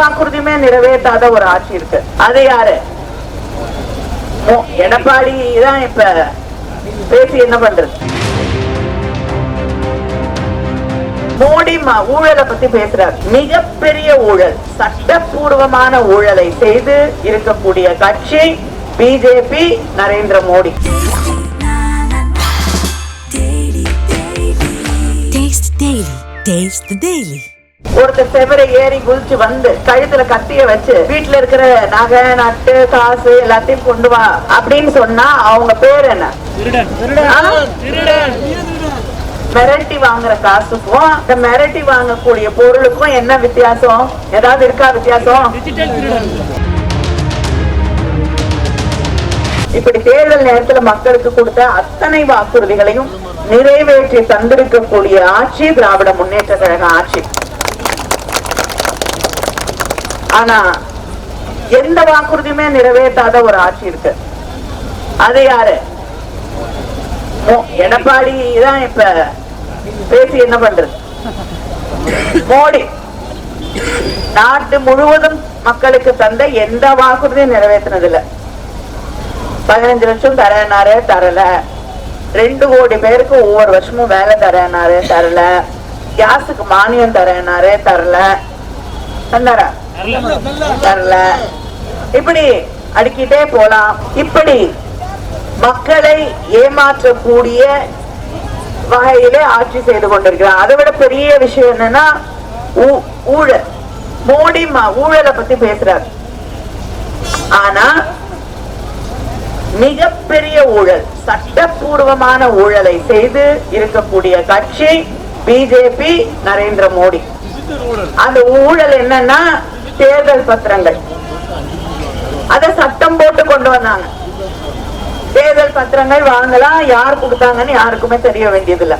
வாக்குறுதியுமே நிறைவேற்றாத ஒரு ஆட்சி இருக்கு. அது யாரு? எடப்பாடி தான் இப்ப பேசி என்ன பண்றது? மோடி ஊழலை பத்தி பேசுறார். மிகப்பெரிய ஊழல் சட்டப்பூர்வமான ஊழலை செய்து இருக்கக்கூடிய கட்சி BJP Narendra Modi. Taste the Daily. ஒருத்தர் செவரை ஏறி குதிச்சு வந்து கழுத்துல கத்திய வச்சு வீட்டுல இருக்கிற நகை நட்டு காசு எல்லாத்தையும் கொண்டு வா அப்படின்னு சொன்னா அவங்க பேர் என்ன? மிரட்டி வாங்குற காசுக்கும் இந்த மிரட்டி வாங்கக்கூடிய பொருளுக்கும் என்ன வித்தியாசம்? ஏதாவது இருக்கா வித்தியாசம்? இப்படி தேர்தல் நேரத்துல மக்களுக்கு கொடுத்த அத்தனை வாக்குறுதிகளையும் நிறைவேற்றி தந்திருக்கக்கூடிய ஆட்சி திராவிட முன்னேற்ற கழக ஆட்சி. ஆனா எந்த வாக்குறுதியுமே நிறைவேற்றாத ஒரு ஆட்சி இருக்கு. அது யாரு? எடப்பாடி தான் இப்ப பேசி என்ன பண்றது? மோடி. நாட்டு முழுவதும் மக்களுக்கு தந்த எந்த வாக்குறுதியும் நிறைவேற்றினதில்லை. பதினஞ்சு லட்சம் தரனாரு தரல. ரெண்டு கோடி பேருக்கு ஒவ்வொரு வருஷமும் வேலை தரனாரு தரல. கேஸுக்கு மானியம் தரனாரு தரல. தந்தாரா? தரல. இப்படி அடுக்கிட்டே போலாம். இப்படி மக்களை ஏமாற்றக்கூடிய வகையிலே ஆட்சி செய்து கொண்டிருக்கிறார். அதை விட பெரிய விஷயம் என்னன்னா ஊழல் மோடி ஊழலை பத்தி பேசுறாரு. ஆனா மிகப்பெரிய ஊழல் சட்டப்பூர்வமான ஊழலை செய்து இருக்கக்கூடிய கட்சி பிஜேபி நரேந்திர மோடி. அந்த ஊழல் என்னன்னா தேர்தல் பத்திரங்கள். அத சட்டம் போட்டு கொண்டு வந்தாங்க. தேர்தல் பத்திரங்கள் வாங்கலாம் யார் கொடுத்தாங்கன்னு யாருக்குமே தெரிய வேண்டியதில்லை.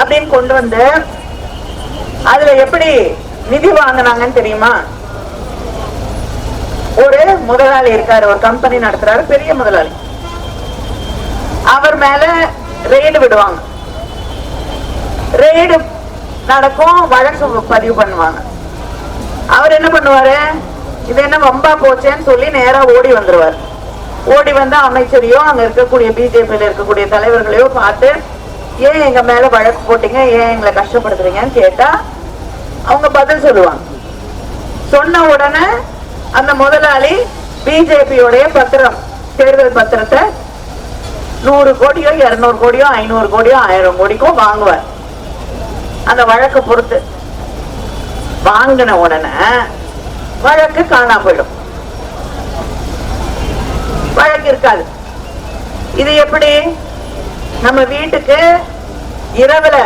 அப்படின்னு கொண்டு வந்து அதுல எப்படி நிதி வாங்கினாங்கன்னு தெரியுமா? ஒரு முதலாளி இருக்காரு ஒரு கம்பெனி நடத்துறாரு பெரிய முதலாளி. அவர் மேல ரெய்டு விடுவாங்க. ரெய்டு நடக்கும் வழக்கு பதிவு பண்ணுவாங்க. அவர் என்ன பண்ணுவாரு? இது என்ன வம்பா போச்சேன்னு சொல்லி நேரா ஓடி வந்துருவார். ஓடி வந்து அமைச்சரையோ அங்க இருக்கக்கூடிய பிஜேபியில இருக்கக்கூடிய தலைவர்களையோ பார்த்து ஏன் எங்க மேல வழக்கு போட்டீங்க? ஏன் எங்களை கஷ்டப்படுத்துறீங்கன்னு கேட்டா அவங்க பதில் சொல்லுவாங்க. சொன்ன உடனே அந்த முதலாளி பிஜேபியோடைய பத்திரம் தேர்தல் பத்திரத்தை நூறு கோடியோ இருநூறு கோடியோ ஐநூறு கோடியோ ஆயிரம் கோடிக்கோ வாங்குவார். அந்த வழக்கு பொறுத்து. வாங்கின உடனே வழக்கு காணா போயிடும். வழக்கு இருக்காது. இது எப்படி? நம்ம வீட்டுக்கு இரவுல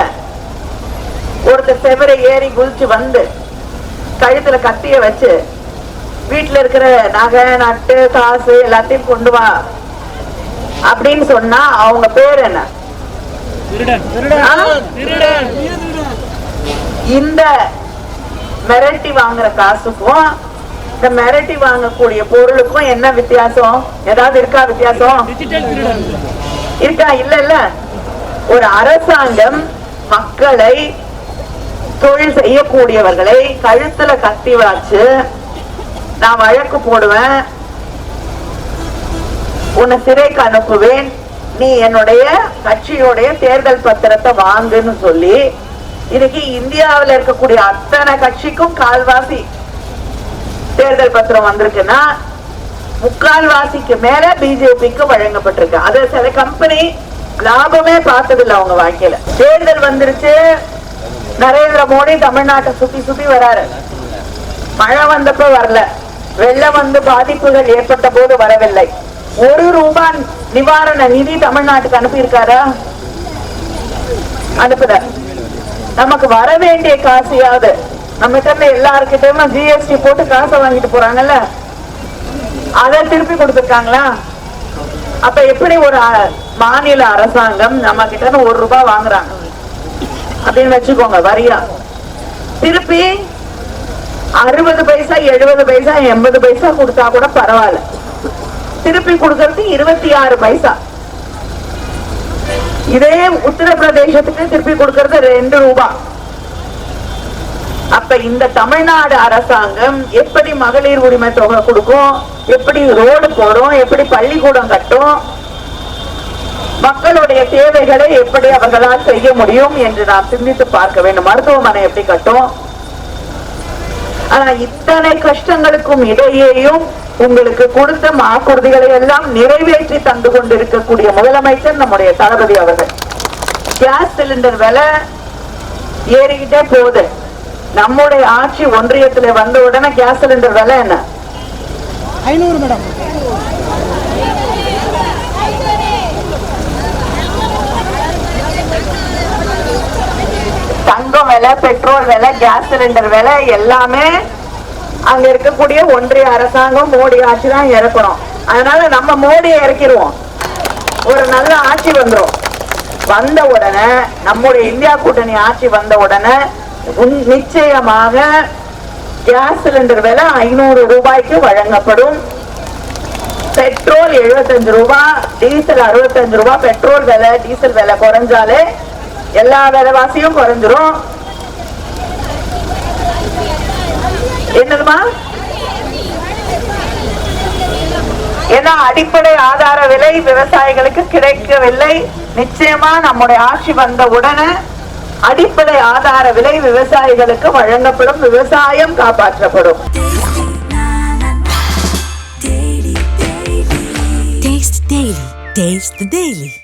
ஒருத்தர் செவரை ஏறி குதிச்சு வந்து கழுத்துல கத்திய வச்சு வீட்டுல இருக்கிற நகை நட்டு காசு எல்லாத்தையும் கொண்டு வா அப்படின்னு சொன்னா அவங்க பேர் என்ன? இந்த மிரட்டி வாங்குற காசுக்கும் இந்த மிரட்டி வாங்கக்கூடிய பொருளுக்கும் என்ன வித்தியாசம்? ஏதாவது இருக்கா வித்தியாசம்? இருக்கா? இல்ல இல்ல. ஒரு அரசாங்கம் மக்களை தொழில் செய்யக்கூடியவர்களை கழுத்துல கத்தி வச்சு நான் வழக்கு போடுவேன் உன்னை சிறைக்கு அனுப்புவேன் நீ என்னுடைய கட்சியோடைய தேர்தல் பத்திரத்தை வாங்குன்னு சொல்லி இன்னைக்கு இந்தியாவுல இருக்கக்கூடிய அத்தனை கட்சிக்கும் கால்வாசி தேர்தல் பத்திரம் வந்திருக்குன்னா முக்கால்வாசிக்கு மேல பிஜேபிக்கு வழங்கப்பட்டிருக்கு. அது சில கம்பெனி லாபமே பார்த்ததில்ல அவங்க வாழ்க்கையில. தேர்தல் வந்துருச்சு. நரேந்திர மோடி தமிழ்நாட்டை சுத்தி சுத்தி வராரு. மழை வந்தப்ப வரல. வெள்ளம் வந்து பாதிப்புகள் ஏற்பட்ட போது வரவில்லை. ஒரு ரூபாய் நிவாரண நிதி தமிழ்நாட்டுக்கு அனுப்பியிருக்காரா? அனுப்புத நமக்கு வர வேண்டிய காசையாவது நம்ம கிட்ட எல்லாருக்கிட்டயும் ஜிஎஸ்டி போட்டு காசை வாங்கிட்டு போறாங்கல்ல? அதை திருப்பி கொடுத்துருக்காங்களா? அப்ப எப்படி ஒரு மாநில அரசாங்கம் நம்ம கிட்ட ஒரு ரூபாய் வாங்குறாங்க? அப்படின்னு வச்சுக்கோங்க வரியா. திருப்பி அறுபது பைசா எழுபது பைசா எண்பது பைசா கொடுத்தா கூட பரவாயில்ல. திருப்பி கொடுக்கறது இருபத்தி ஆறு பைசா. இதே உத்தரப்பிரதேசத்துக்கு திருப்பி கொடுக்கறது ரெண்டு ரூபாய் அப்ப இந்த தமிழ்நாடு அரசாங்கம் எப்படி மகளிர் உரிமை தொகை கொடுக்கும் எப்படி ரோடு போறோம் எப்படி பள்ளிக்கூடம் கட்டும் மக்களுடைய தேவைகளை எப்படி அவர்களால் செய்ய முடியும் என்று நாம் சிந்தித்து பார்க்க வேண்டும் மருத்துவமனை எப்படி கட்டும் ஆனா இத்தனை கஷ்டங்களுக்கும் இடையேயும் உங்களுக்கு கொடுத்த வாக்குறுதிகளை எல்லாம் நிறைவேற்றி தந்து கொண்டிருக்கக்கூடிய முதலமைச்சர் நம்முடைய தளபதி அவர்கள். கேஸ் சிலிண்டர் விலை ஏறிக்கிட்டே போகுது. நம்முடைய ஆட்சி ஒன்றியத்துல வந்த உடனே கேஸ் சிலிண்டர் விலை என்ன? ஐநூறு மேடம். தங்கம் விலை பெட்ரோல் விலை கேஸ் சிலிண்டர் விலை எல்லாமே அங்க இருக்கக்கூடிய ஒன்றிய அரசாங்கம் மோடி ஆட்சி தான் இறக்கணும். அதனால நம்ம மோடியை இறக்கிடுவோம். ஒரு நல்ல ஆட்சி வந்துடும் வந்த உடனே நம்முடைய இந்தியா கூட்டணி ஆட்சி வந்த உடனே உன்- நிச்சயமாக கேஸ் சிலிண்டர் விலை ஐநூறு ரூபாய்க்கு வழங்கப்படும். பெட்ரோல் 75 ரூபாய் டீசல் 65 ரூபாய் பெட்ரோல் விலை டீசல் விலை குறைஞ்சாலே எல்லா விலைவாசியும் குறைஞ்சிரும். என்னதுமா? ஏன்னா அடிப்படை ஆதார விலை விவசாயிகளுக்கு கிடைக்கவில்லை. நிச்சயமா நம்முடைய ஆட்சி வந்த உடனே அடிப்படை ஆதார விலை விவசாயிகளுக்கு வழங்கப்படும் விவசாயம் காப்பாற்றப்படும். Taste the Daily.